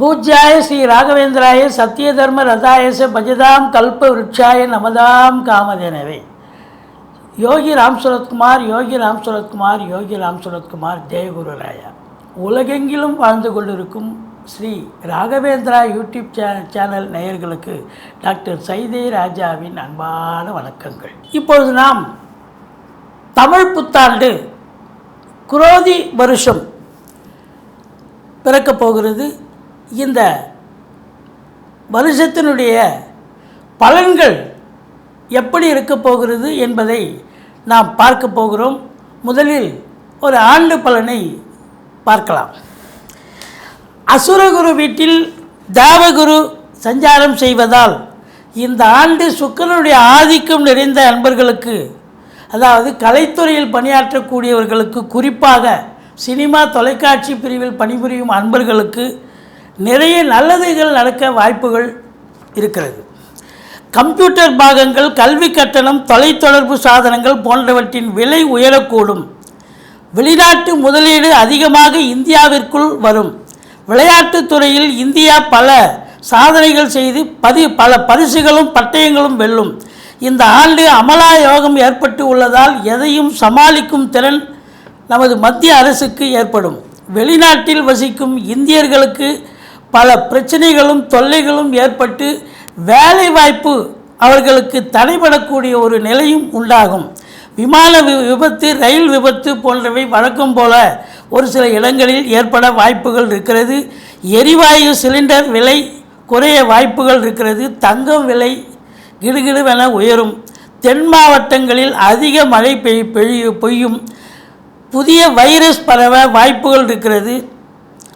பூஜ்யாய ஸ்ரீ ராகவேந்திராய சத்திய தர்ம ரதாயச பஜதாம் கல்ப விருட்சாய நமதாம் காமதேனவே. யோகி ராம் சுரத்குமார் யோகி ராம் சுரத்குமார் யோகி ராம் சுரத்குமார் ஜெயகுருராயா. உலகெங்கிலும் வாழ்ந்து கொண்டிருக்கும் ஸ்ரீ ராகவேந்திரா யூடியூப் சே சேனல் நேயர்களுக்கு டாக்டர் சைதே ராஜாவின் அன்பான வணக்கங்கள். இப்பொழுது நாம் தமிழ் புத்தாண்டு குரோதி வருஷம் பிறக்கப் போகிறது. இந்த வருஷத்தினுடைய பலன்கள் எப்படி இருக்கப் போகிறது என்பதை நாம் பார்க்க போகிறோம். முதலில் ஒரு ஆண்டு பலனை பார்க்கலாம். அசுரகுரு வீட்டில் தேவகுரு சஞ்சாரம் செய்வதால் இந்த ஆண்டு சுக்கரனுடைய ஆதிக்கம் நிறைந்த அன்பர்களுக்கு அதாவது கலைத்துறையில் பணியாற்றக்கூடியவர்களுக்கு குறிப்பாக சினிமா தொலைக்காட்சி பிரிவில் பணிபுரியும் அன்பர்களுக்கு நிறைய நல்லதுகள் நடக்க வாய்ப்புகள் இருக்கிறது. கம்ப்யூட்டர் பாகங்கள் கல்வி கட்டணம் தொலைத்தொடர்பு சாதனங்கள் போன்றவற்றின் விலை உயரக்கூடும். வெளிநாட்டு முதலீடு அதிகமாக இந்தியாவிற்குள் வரும். விளையாட்டுத் துறையில் இந்தியா பல சாதனைகள் செய்து பதி பல பரிசுகளும் பட்டயங்களும் வெல்லும். இந்த ஆண்டு அமலா யோகம் ஏற்பட்டு உள்ளதால் எதையும் சமாளிக்கும் திறன் நமது மத்திய அரசுக்கு ஏற்படும். வெளிநாட்டில் வசிக்கும் இந்தியர்களுக்கு பல பிரச்சனைகளும் தொல்லைகளும் ஏற்பட்டு வேலைவாய்ப்பு அவர்களுக்கு தடைபடக்கூடிய ஒரு நிலையும் உண்டாகும். விமான விபத்து ரயில் விபத்து போன்றவை வழக்கம் போல ஒரு சில இடங்களில் ஏற்பட வாய்ப்புகள் இருக்கிறது. எரிவாயு சிலிண்டர் விலை குறைய வாய்ப்புகள் இருக்கிறது. தங்கம் விலை கிடுகிடுவென உயரும். தென் மாவட்டங்களில் அதிக மழை பெய் பெய்யும் புதிய வைரஸ் பரவ வாய்ப்புகள் இருக்கிறது.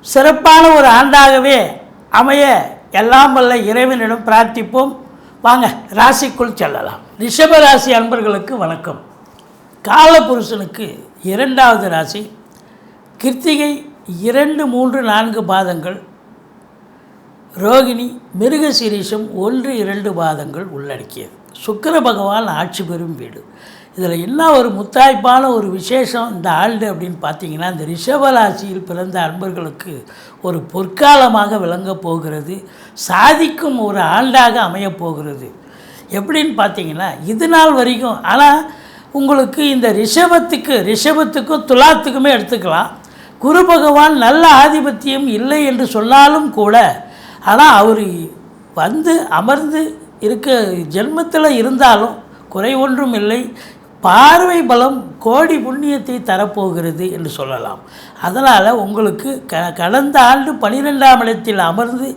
சிறப்பான ஒரு ஆண்டாகவே அமைய எல்லாம் வல்ல இறைவனிடம் பிரார்த்திப்போம். வாங்க ராசிக்குள் செல்லலாம். ரிஷப ராசி அன்பர்களுக்கு வணக்கம். காலபுருஷனுக்கு இரண்டாவது ராசி. கிருத்திகை இரண்டு மூன்று நான்கு பாதங்கள். ரோகிணி மிருகசீரிஷம் ஒன்று இரண்டு பாதங்கள் உள்ளடக்கியது. சுக்கர பகவான் ஆட்சி பெறும் வீடு. இதில் என்ன ஒரு முத்தாய்ப்பான ஒரு விசேஷம் இந்த ஆண்டு அப்படின்னு பார்த்தீங்கன்னா இந்த ரிஷபராசியில் பிறந்த அன்பர்களுக்கு ஒரு பொற்காலமாக விளங்கப் போகிறது. சாதிக்கும் ஒரு ஆண்டாக அமையப் போகிறது. எப்படின்னு பார்த்தீங்கன்னா இது நாள் வரைக்கும். ஆனால் உங்களுக்கு இந்த ரிஷபத்துக்கு ரிஷபத்துக்கும் துலாத்துக்குமே எடுத்துக்கலாம். குரு பகவான் நல்ல ஆதிபத்தியம் இல்லை என்று சொன்னாலும் கூட ஆனால் அவர் வந்து அமர்ந்து இருக்க ஜென்மத்தில் இருந்தாலும் குறை ஒன்றும் இல்லை. பார்வை பலம் கோடி புண்ணியத்தை தரப்போகிறது என்று சொல்லலாம். அதனால் உங்களுக்கு க கடந்த ஆண்டு பனிரெண்டாம் இடத்தில் அமர்ந்து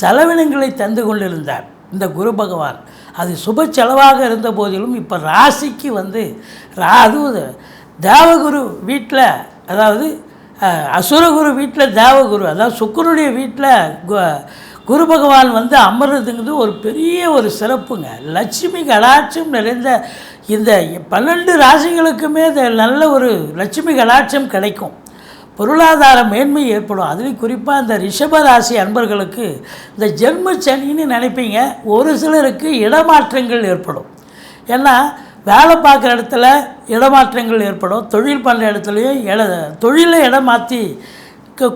செலவினங்களை தந்து கொண்டிருந்தார். இந்த குரு பகவான். அது சுப செலவாக இருந்த போதிலும் இப்போ ராசிக்கு வந்து ரா அதுவும் தேவகுரு வீட்டில் அதாவது அசுரகுரு வீட்டில் தேவகுரு அதாவது சுக்கரனுடைய வீட்டில் குரு பகவான் வந்து அமர்றதுங்கிறது ஒரு பெரிய ஒரு சிறப்புங்க. லட்சுமி கடாட்சம் நிறைந்த இந்த பன்னெண்டு ராசிகளுக்குமே நல்ல ஒரு லட்சுமி கடாட்சம் கிடைக்கும். பொருளாதார மேன்மை ஏற்படும். அதுலேயும் குறிப்பாக இந்த ரிஷப ராசி அன்பர்களுக்கு இந்த ஜென்ம சனின்னு நினைப்பீங்க. ஒரு சிலருக்கு இடமாற்றங்கள் ஏற்படும். ஏன்னா வேலை பார்க்குற இடத்துல இடமாற்றங்கள் ஏற்படும். தொழில் பண்ணுற இடத்துலையும் இட தொழிலை இடம் மாற்றி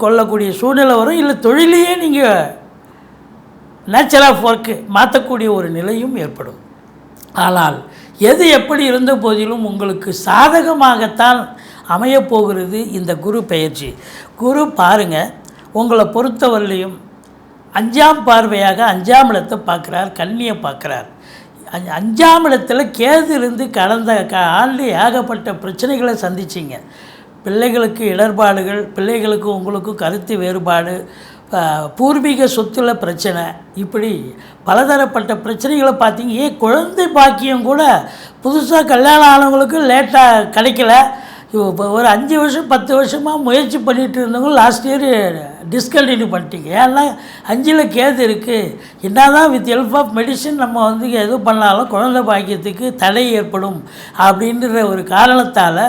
கொள்ளக்கூடிய சூழ்நிலை வரும். இல்லை தொழிலையே நீங்கள் நேச்சர் ஆஃப் ஒர்க்கு மாற்றக்கூடிய ஒரு நிலையும் ஏற்படும். ஆனால் எது எப்படி இருந்த போதிலும் உங்களுக்கு சாதகமாகத்தான் அமையப் போகிறது இந்த குரு பயிற்சி குரு பாருங்கள் உங்களை பொறுத்தவரையிலையும் அஞ்சாம் பார்வையாக அஞ்சாம் இடத்தை பார்க்குறார் கண்ணியை பார்க்குறார். அஞ்சாம் இடத்துல கேது இருந்து கடந்த க ஆண்டு ஏகப்பட்ட பிரச்சனைகளை சந்திச்சிங்க. பிள்ளைகளுக்கு இடர்பாடுகள் பிள்ளைகளுக்கு உங்களுக்கும் கருத்து வேறுபாடு பூர்வீக சொத்துல பிரச்சனை இப்படி பலதரப்பட்ட பிரச்சனைகளை பார்த்தீங்க ஏன் குழந்தை பாக்கியம் கூட புதுசாக கல்யாணம் ஆனவங்களுக்கு லேட்டாக கிடைக்கல. இப்போ ஒரு அஞ்சு வருஷம் பத்து வருஷமாக முயற்சி பண்ணிகிட்டு இருந்தவங்க லாஸ்ட் இயர் டிஸ்கண்டினியூ பண்ணிட்டீங்க. ஏன்னா அஞ்சில் கேது இருக்குது என்ன தான் வித் ஹெல்ப் ஆஃப் மெடிசின் நம்ம வந்து எது பண்ணாலும் குழந்தை பாக்கியத்துக்கு தடை ஏற்படும் அப்படின்ற ஒரு காரணத்தால்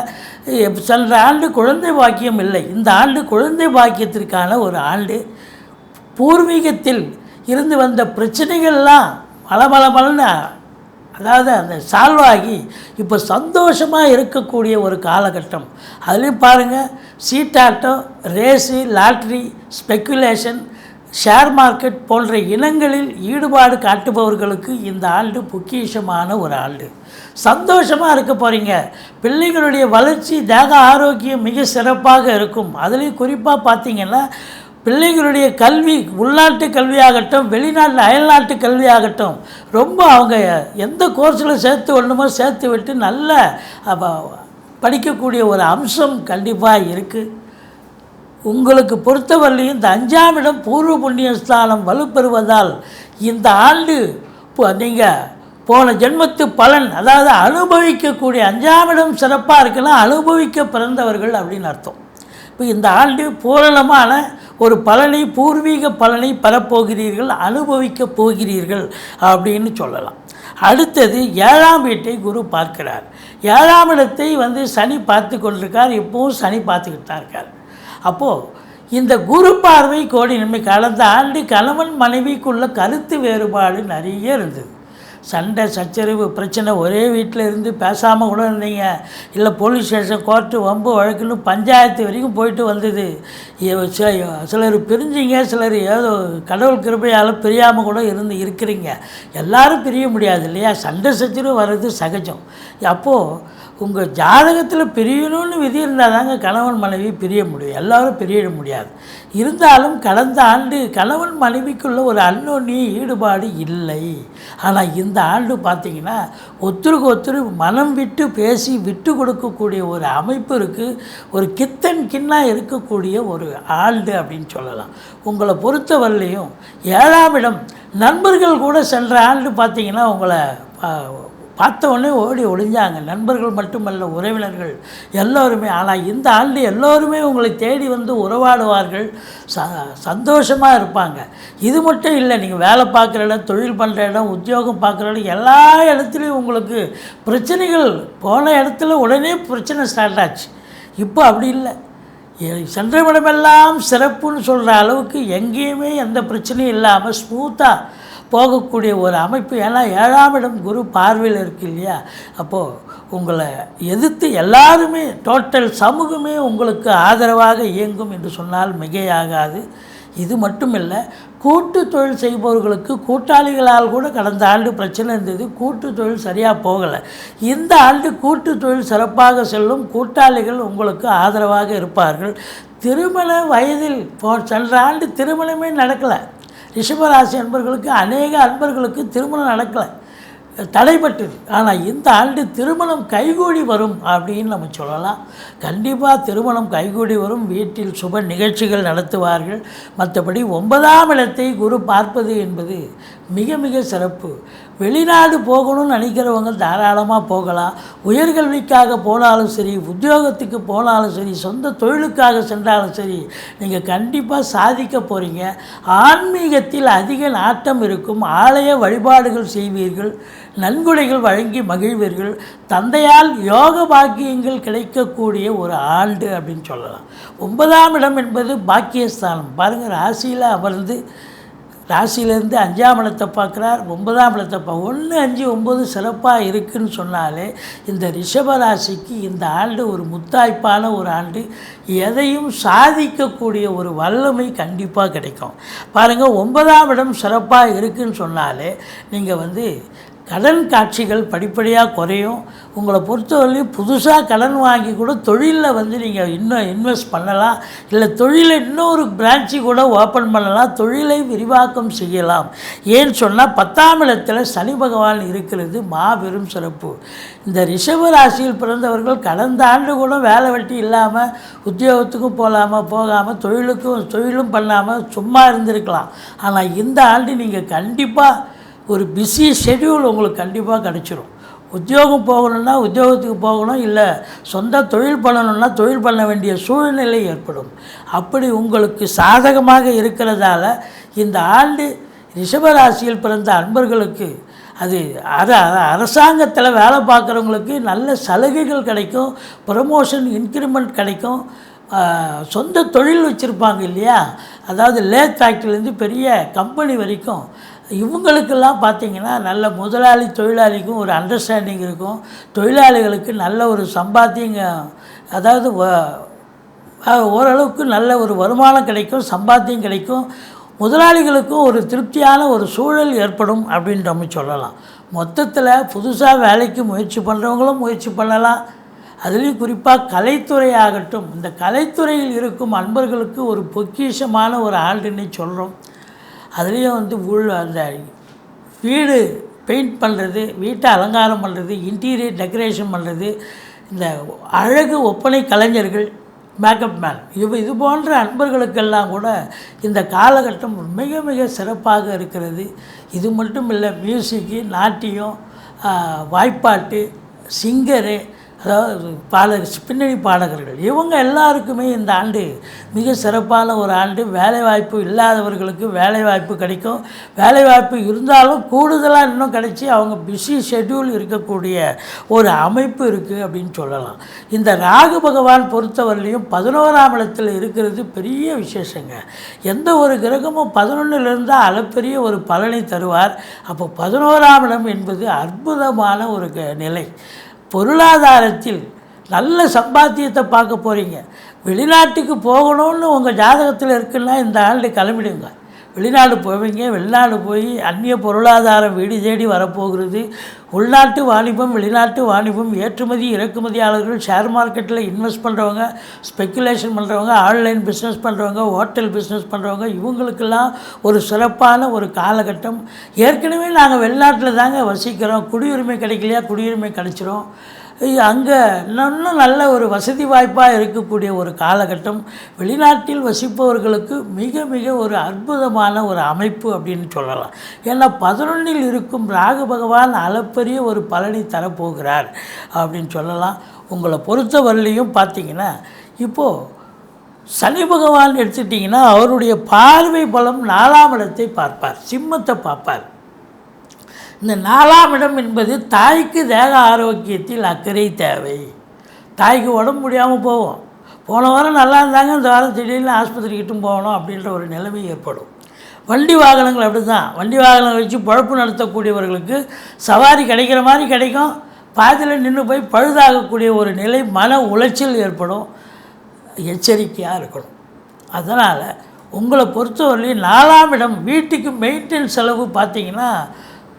சென்ற ஆண்டு குழந்தை பாக்கியம் இல்லை. இந்த ஆண்டு குழந்தை பாக்கியத்திற்கான ஒரு ஆண்டு. பூர்வீகத்தில் இருந்து வந்த பிரச்சனைகள்லாம் பல பல பலன்னு அதாவது அந்த சால்வாகி இப்போ சந்தோஷமாக இருக்கக்கூடிய ஒரு காலகட்டம். அதுலேயும் பாருங்கள் சீட்டாட்டம் race lottery speculation share market போன்ற இனங்களில் ஈடுபாடு காட்டுபவர்களுக்கு இந்த ஆண்டு பொக்கிஷமான ஒரு ஆண்டு. சந்தோஷமாக இருக்க போகிறீங்க பிள்ளைகளுடைய வளர்ச்சி தேக ஆரோக்கியம் மிக சிறப்பாக இருக்கும். அதுலேயும் குறிப்பாக பார்த்தீங்கன்னா பிள்ளைகளுடைய கல்வி உள்நாட்டு கல்வியாகட்டும் வெளிநாட்டு அயல்நாட்டு கல்வியாகட்டும் ரொம்ப அவங்க எந்த கோர்ஸில் சேர்த்து ஒன்றுமோ சேர்த்து விட்டு நல்ல படிக்கக்கூடிய ஒரு அம்சம் கண்டிப்பாக இருக்குது உங்களுக்கு பொறுத்தவரையிலும் இந்த அஞ்சாம் இடம் பூர்வ புண்ணிய ஸ்தானம் வலுப்பெறுவதால் இந்த ஆண்டு நீங்கள் போன ஜென்மத்து பலன் அதாவது அனுபவிக்கக்கூடிய அஞ்சாம் இடம் சிறப்பாக இருக்கலாம் அனுபவிக்க பிறந்தவர்கள் அப்படின்னு அர்த்தம். இப்போ இந்த ஆண்டு பூரணமான ஒரு பலனை பூர்வீக பலனை பெறப்போகிறீர்கள் அனுபவிக்கப் போகிறீர்கள் அப்படின்னு சொல்லலாம். அடுத்தது ஏழாம் வீட்டை குரு பார்க்கிறார். ஏழாம் இடத்தை வந்து சனி பார்த்து கொண்டிருக்கார் இப்போவும் சனி பார்த்துக்கிட்டு தான் இருக்கார். அப்போது இந்த குரு பார்வை கோடி நன்மை கலந்த ஆண்டு கணவன் மனைவிக்குள்ள கருத்து வேறுபாடு நிறைய இருந்தது. சண்டை சச்சரவு பிரச்சனை ஒரே வீட்டில் இருந்து பேசாமல் கூட இருந்தீங்க. இல்லை போலீஸ் ஸ்டேஷன் கோர்ட்டு வம்பு வழக்குன்னு பஞ்சாயத்து வரைக்கும் போயிட்டு வந்தது. சிலர் பிரிஞ்சிங்க சிலர் ஏதோ கடவுள் கிருபையால் பிரியாமல் கூட இருந்து இருக்கிறீங்க. எல்லாரும் பிரிய முடியாது இல்லையா? சண்டை சச்சரிவு வர்றது சகஜம். அப்போது உங்கள் ஜாதகத்தில் பிரியணும்னு விதி இருந்தால் தாங்க கணவன் மனைவி பிரிய முடியும். எல்லோரும் பிரிய முடியாது. இருந்தாலும் கடந்த ஆண்டு கணவன் மனைவிக்குள்ளே ஒரு அன்னொன்னி ஈடுபாடு இல்லை. ஆனால் இந்த ஆண்டு பார்த்தீங்கன்னா ஒத்தருக்கு ஒருத்தர் மனம் விட்டு பேசி விட்டு கொடுக்கக்கூடிய ஒரு அமைப்பு இருக்குது ஒரு கித்தன் கிண்ணாக இருக்கக்கூடிய ஒரு ஆண்டு அப்படின்னு சொல்லலாம். உங்களை பொறுத்தவரையிலையும் ஏழாம் இடம் நண்பர்கள் கூட சென்ற ஆண்டு பார்த்திங்கன்னா உங்களை பார்த்த உடனே ஓடி ஒளிஞ்சாங்க. நண்பர்கள் மட்டுமல்ல உறவினர்கள் எல்லோருமே. ஆனால் இந்த ஆண்டு எல்லோருமே உங்களை தேடி வந்து உறவாடுவார்கள். ச சந்தோஷமாக இருப்பாங்க. இது மட்டும் இல்லை நீங்கள் வேலை பார்க்குற இடம் தொழில் பண்ணுற இடம் உத்தியோகம் பார்க்குற இடம் எல்லா இடத்துலையும் உங்களுக்கு பிரச்சனைகள் போன இடத்துல உடனே பிரச்சனை ஸ்டார்ட் ஆச்சு. இப்போ அப்படி இல்லை. சென்ற இடமெல்லாம் சிறப்புன்னு சொல்கிற அளவுக்கு எங்கேயுமே எந்த பிரச்சனையும் இல்லாமல் ஸ்மூத்தாக போகக்கூடிய ஒரு அமைப்பு. ஏன்னா ஏழாம் இடம் குரு பார்வையில் இருக்கு இல்லையா? அப்போது உங்களை எதிர்த்து எல்லாருமே டோட்டல் சமூகமே உங்களுக்கு ஆதரவாக இயங்கும் என்று சொன்னால் மிகையாகாது. இது மட்டும் இல்லை கூட்டு தொழில் செய்பவர்களுக்கு கூட்டாளிகளால் கூட கடந்த ஆண்டு பிரச்சனை இருந்தது. கூட்டு தொழில் சரியாக போகலை. இந்த ஆண்டு கூட்டு தொழில் சிறப்பாக செல்லும் கூட்டாளிகள் உங்களுக்கு ஆதரவாக இருப்பார்கள். திருமண வயதில் போ சென்ற ஆண்டு திருமணமே நடக்கலை. ரிஷபராசி அன்பர்களுக்கு அநேக அன்பர்களுக்கு திருமணம் நடக்கலை. தடைபட்டது. ஆனால் இந்த ஆண்டு திருமணம் கைகூடி வரும் அப்படின்னு நம்ம சொல்லலாம். கண்டிப்பாக திருமணம் கைகூடி வரும். வீட்டில் சுப நிகழ்ச்சிகள் நடத்துவார்கள். மற்றபடி ஒன்பதாம் இடத்தை குரு பார்ப்பது என்பது மிக மிக சிறப்பு. வெளிநாடு போகணும்னு நினைக்கிறவங்க தாராளமாக போகலாம். உயர்கல்விக்காக போனாலும் சரி உத்தியோகத்துக்கு போனாலும் சரி சொந்த தொழிலுக்காக சென்றாலும் சரி நீங்கள் கண்டிப்பாக சாதிக்க போகிறீங்க ஆன்மீகத்தில் அதிக நாட்டம் இருக்கும். ஆலய வழிபாடுகள் செய்வீர்கள். நன்கொடைகள் வழங்கி மகிழ்வீர்கள். தந்தையால் யோக பாக்கியங்கள் கிடைக்கக்கூடிய ஒரு ஆண்டு அப்படின்னு சொல்லலாம். ஒன்பதாம் இடம் என்பது பாக்கியஸ்தானம். பாருங்கள் ராசியில் அமர்ந்து ராசியிலேருந்து அஞ்சாம் இடத்தை பார்க்குறார் ஒன்பதாம் இடத்தை பா ஒன்று அஞ்சு ஒம்பது சிறப்பாக இருக்குன்னு சொன்னாலே இந்த ரிஷப ராசிக்கு இந்த ஆண்டு ஒரு முத்தாய்ப்பான ஒரு ஆண்டு. எதையும் சாதிக்கக்கூடிய ஒரு வல்லமை கண்டிப்பாக கிடைக்கும். பாருங்கள் ஒன்பதாம் இடம் சிறப்பாக இருக்குன்னு சொன்னாலே நீங்கள் வந்து கடன் காட்சிகள் படிப்படியாக குறையும். உங்களை பொறுத்தவரையும் புதுசாக கடன் வாங்கி கூட தொழிலில் வந்து நீங்கள் இன்னும் இன்வெஸ்ட் பண்ணலாம். இல்லை தொழிலை இன்னொரு பிரான்ச்சு கூட ஓப்பன் பண்ணலாம். தொழிலை விரிவாக்கம் செய்யலாம். ஏன்னு சொன்னால் பத்தாம் இடத்தில் சனி பகவான் இருக்கிறது மாபெரும் சிறப்பு. இந்த ரிஷப ராசியில் பிறந்தவர்கள் கடந்த ஆண்டு கூட வேலை வெட்டி இல்லாமல் உத்தியோகத்துக்கும் போகாமல் போகாமல் தொழிலுக்கும் தொழிலும் பண்ணாமல் சும்மா இருந்திருக்கலாம். ஆனால் இந்த ஆண்டு நீங்கள் கண்டிப்பாக ஒரு பிஸி ஷெட்யூல் உங்களுக்கு கண்டிப்பாக கிடச்சிரும். உத்தியோகம் போகணும்னா உத்தியோகத்துக்கு போகணும் இல்லை சொந்த தொழில் பண்ணணும்னா தொழில் பண்ண வேண்டிய சூழ்நிலை ஏற்படும். அப்படி உங்களுக்கு சாதகமாக இருக்கிறதால இந்த ஆண்டு ரிஷபராசியில் பிறந்த அன்பர்களுக்கு அது அர அரசாங்கத்தில் வேலை பார்க்குறவங்களுக்கு நல்ல சலுகைகள் கிடைக்கும் ப்ரமோஷன் இன்க்ரிமெண்ட் கிடைக்கும். சொந்த தொழில் வச்சுருப்பாங்க இல்லையா? அதாவது லேத் ஃபேக்ட்ரிலேருந்து பெரிய கம்பெனி வரைக்கும் இவங்களுக்கெல்லாம் பார்த்திங்கன்னா நல்ல முதலாளி தொழிலாளிக்கும் ஒரு அண்டர்ஸ்டாண்டிங் இருக்கும். தொழிலாளிகளுக்கு நல்ல ஒரு சம்பாத்தியங்க அதாவது வ- ஓரளவுக்கு நல்ல ஒரு வருமானம் கிடைக்கும் சம்பாத்தியம் கிடைக்கும். முதலாளிகளுக்கும் ஒரு திருப்தியான ஒரு சூழல் ஏற்படும் அப்படின்னு நம்ம சொல்லலாம். மொத்தத்தில் புதுசாக வேலைக்கு முயற்சி பண்ணுறவங்களும் முயற்சி பண்ணலாம். அதுலேயும் குறிப்பாக கலைத்துறை ஆகட்டும் இந்த கலைத்துறையில் இருக்கும் அன்பர்களுக்கு ஒரு பொக்கிஷமான ஒரு ஆண்டுன்னு சொல்கிறோம் அதுலேயும் வந்து உள் அந்த வீடு பெயிண்ட் பண்ணுறது வீட்டை அலங்காரம் பண்ணுறது இன்டீரியர் டெக்கரேஷன் பண்ணுறது இந்த அழகு ஒப்பனை கலைஞர்கள் மேக்கப் மேன் இது இது போன்ற அன்பர்களுக்கெல்லாம் கூட இந்த காலகட்டம் மிக மிக சிறப்பாக இருக்கிறது. இது மட்டும் இல்லை மியூசிக்கு நாட்டியம் வாய்ப்பாட்டு சிங்கரு அதாவது பாடகர் பின்னணி பாடகர்கள். இவங்க எல்லாருக்குமே இந்த ஆண்டு மிக சிறப்பான ஒரு ஆண்டு. வேலைவாய்ப்பு இல்லாதவர்களுக்கு வேலைவாய்ப்பு கிடைக்கும். வேலைவாய்ப்பு இருந்தாலும் கூடுதலாக இன்னும் கிடைச்சி அவங்க பிஸி ஷெட்யூல் இருக்கக்கூடிய ஒரு அமைப்பு இருக்குது அப்படின்னு சொல்லலாம். இந்த ராகு பகவான் பொறுத்தவரையிலையும் பதினோராம் இடத்தில் இருக்கிறது பெரிய விசேஷங்க. எந்த ஒரு கிரகமும் பதினொன்றில் இருந்தால் அளப்பெரிய ஒரு பலனை தருவார். அப்போ பதினோராம் இடம் என்பது அற்புதமான ஒரு க- நிலை. பொருளாதாரத்தில் நல்ல சம்பாத்தியத்தை பார்க்க போகிறீங்க வெளிநாட்டுக்கு போகணும்னு உங்கள் ஜாதகத்தில் இருக்குன்னா இந்த ஆண்டு கிளம்பிடுங்க. வெளிநாடு போவீங்க வெளிநாடு போய் அந்நிய பொருளாதாரம் வீடு தேடி வரப்போகிறது. உள்நாட்டு வாணிபம் வெளிநாட்டு வாணிபம் ஏற்றுமதி இறக்குமதியாளர்கள் ஷேர் மார்க்கெட்டில் இன்வெஸ்ட் பண்ணுறவங்க ஸ்பெக்குலேஷன் பண்ணுறவங்க ஆன்லைன் பிஸ்னஸ் பண்ணுறவங்க ஹோட்டல் பிஸ்னஸ் பண்ணுறவங்க இவங்களுக்கெல்லாம் ஒரு சிறப்பான ஒரு காலகட்டம். ஏற்கனவே நாங்கள் வெளிநாட்டில் தாங்க வசிக்கிறோம். குடியுரிமை கிடைக்கலையா? குடியுரிமை கிடைச்சிரும். அங்கே இன்னும் நல்ல ஒரு வசதி வாய்ப்பாக இருக்கக்கூடிய ஒரு காலகட்டம். வெளிநாட்டில் வசிப்பவர்களுக்கு மிக மிக ஒரு அற்புதமான ஒரு அமைப்பு அப்படின்னு சொல்லலாம். ஏன்னா பதினொன்றில் இருக்கும் ராகு பகவான் அளப்பரிய ஒரு பலனை தரப்போகிறார் அப்படின்னு சொல்லலாம். உங்களை பொறுத்தவரையிலையும் பார்த்தீங்கன்னா இப்போது சனி பகவான் எடுத்துட்டிங்கன்னா அவருடைய பார்வை பலம் நாலாம் இடத்தை பார்ப்பார் சிம்மத்தை பார்ப்பார். இந்த நாலாம் இடம் என்பது தாய்க்கு தேக ஆரோக்கியத்தில் அக்கறை தேவை. தாய்க்கு உடம்பு முடியாமல் போவோம். போன வாரம் நல்லா இருந்தாங்க இந்த வாரம் திடீர்னு ஆஸ்பத்திரிக்கிட்டும் போகணும் அப்படின்ற ஒரு நிலைமை ஏற்படும். வண்டி வாகனங்கள் அப்படி தான் வண்டி வாகனங்கள் வச்சு பழப்பு நடத்தக்கூடியவர்களுக்கு சவாரி கிடைக்கிற மாதிரி கிடைக்கும். பாதியில் நின்று போய் பழுதாகக்கூடிய ஒரு நிலை மன உளைச்சல் ஏற்படும். எச்சரிக்கையாக இருக்கணும். அதனால் உங்களை பொறுத்தவரையிலையும் நாலாம் இடம் வீட்டுக்கு மெயின்டெனன்ஸ் செலவு பார்த்தீங்கன்னா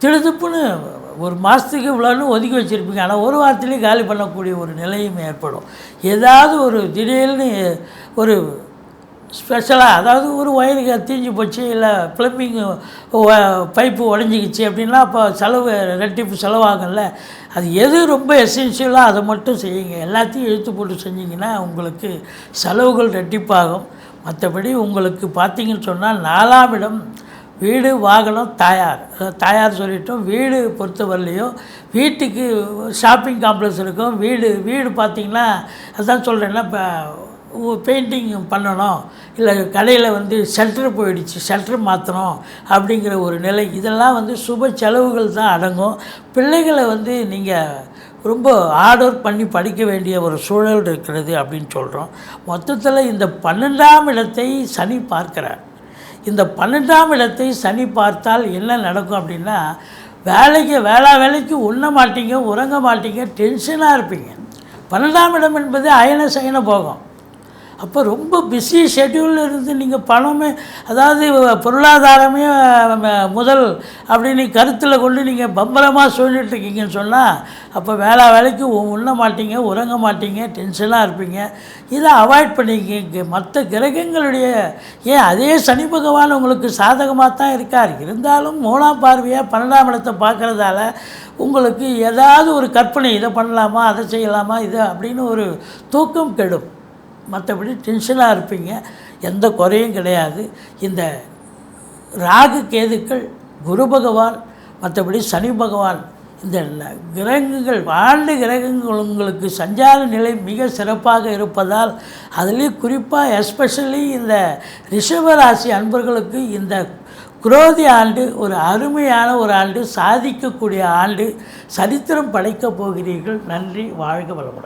திடுதுப்புன்னு ஒரு மாதத்துக்கு இவ்வளோன்னு ஒதுக்கி வச்சுருப்பீங்க. ஆனால் ஒரு வாரத்துலேயும் காலி பண்ணக்கூடிய ஒரு நிலையும் ஏற்படும். ஏதாவது ஒரு திடீர்னு ஒரு ஸ்பெஷலாக அதாவது ஒரு ஒயருக்கு தீஞ்சு போச்சு இல்லை ப்ளம்பிங் பைப்பு உடஞ்சிக்கிச்சு அப்படின்னா அப்போ செலவு ரெட்டிப்பு செலவாகும்ல. அது எது ரொம்ப எசென்ஷியலோ அதை மட்டும் செய்யுங்க. எல்லாத்தையும் இழுத்து போட்டு செஞ்சிங்கன்னா உங்களுக்கு செலவுகள் ரெட்டிப்பாகும். மற்றபடி உங்களுக்கு பார்த்தீங்கன்னு சொன்னால் நாலாம் இடம் வீடு வாகனம் தாயார். தாயார் சொல்லிட்டோம் வீடு பொறுத்தவரையிலையும் வீட்டுக்கு ஷாப்பிங் காம்ப்ளெக்ஸ் இருக்கும். வீடு வீடு பார்த்திங்கன்னா அதுதான் சொல்கிறேன்னா இப்போ பெயிண்டிங் பண்ணணும். இல்லை கடையில் வந்து ஷெல்டர் போயிடுச்சு ஷெல்டர் மாற்றணும் அப்படிங்கிற ஒரு நிலை. இதெல்லாம் வந்து சுப செலவுகள் தான் அடங்கும். பிள்ளைகளை வந்து நீங்கள் ரொம்ப ஆர்டர் பண்ணி படிக்க வேண்டிய ஒரு சூழல் இருக்கிறது அப்படின்னு சொல்கிறோம் மொத்தத்தில் இந்த பன்னெண்டாம் இடத்தை சனி பார்க்கிறார். இந்த பன்னெண்டாம் இடத்தை சனி பார்த்தால் என்ன நடக்கும் அப்படின்னா வேலைக்கு வேளா வேலைக்கு உண்ண மாட்டீங்க உறங்க மாட்டீங்க டென்ஷனாக இருப்பீங்க. பன்னெண்டாம் இடம் என்பது அயன சயன போகும். அப்போ ரொம்ப பிஸி ஷெட்யூலில் இருந்து நீங்கள் பணமே அதாவது பொருளாதாரமே முதல் அப்படின்னு கருத்தில் கொண்டு நீங்கள் பம்பரமாக சொல்லிட்டு இருக்கீங்கன்னு சொன்னால் அப்போ வேலை வேலைக்கு உண்ண மாட்டீங்க உறங்க மாட்டீங்க டென்ஷனாக இருப்பீங்க. இதை அவாய்ட் பண்ணிக்க மற்ற கிரகங்களுடைய ஏன் அதே சனி பகவான் உங்களுக்கு சாதகமாக தான் இருக்கார். இருந்தாலும் மூணாம் பார்வையாக பன்னெண்டாம் இடத்தை பார்க்குறதால உங்களுக்கு ஏதாவது ஒரு கற்பனை இதை பண்ணலாமா அதை செய்யலாமா இது அப்படின்னு ஒரு தூக்கம் கெடும். மற்றபடி டென்ஷனாக இருப்பீங்க. எந்த குறையும் கிடையாது. இந்த ராகு கேதுக்கள் குரு பகவான் மற்றபடி சனி பகவான் இந்த கிரகங்கள் ஆண்டு கிரகங்கள் உங்களுக்கு சஞ்சார நிலை மிக சிறப்பாக இருப்பதால் அதுலேயும் குறிப்பாக எஸ்பெஷலி இந்த ரிஷபராசி அன்பர்களுக்கு இந்த குரோதி ஆண்டு ஒரு அருமையான ஒரு ஆண்டு சாதிக்கக்கூடிய ஆண்டு சரித்திரம் படைக்கப் போகிறீர்கள். நன்றி வாழ்க வளமுடன்.